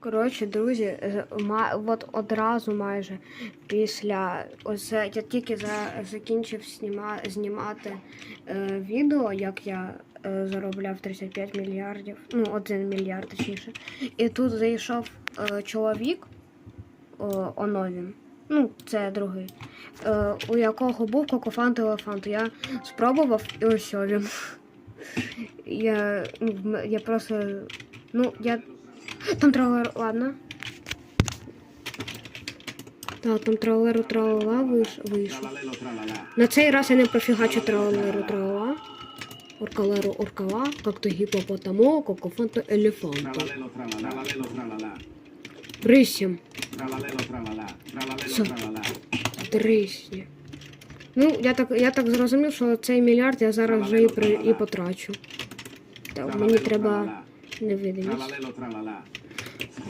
Коротше, друзі, от одразу майже після ось я тільки за, закінчив сніма, знімати е, відео, як я е, заробляв 35 мільярдів, ну 1 мільярд точніше. І тут зайшов е, чоловік о, Оновін. Ну, це другий, е, у якого був кокофант елефант. Я спробував і ось він. Я, ну, я просто. Ну, я. Там тралер, ладно. Так, там тралеру тралала вийшов. На цей раз я не профігачу тралеру тралала. Оркалеру оркала, как-то гіпопотамо. Tralalelo, tralala. Брисім. Дрисні. Ну, я так, я так зрозумів, що цей мільярд я зараз вже і, при, і потрачу. Так, мені треба Şimdi verelim. Tralalelo tralala.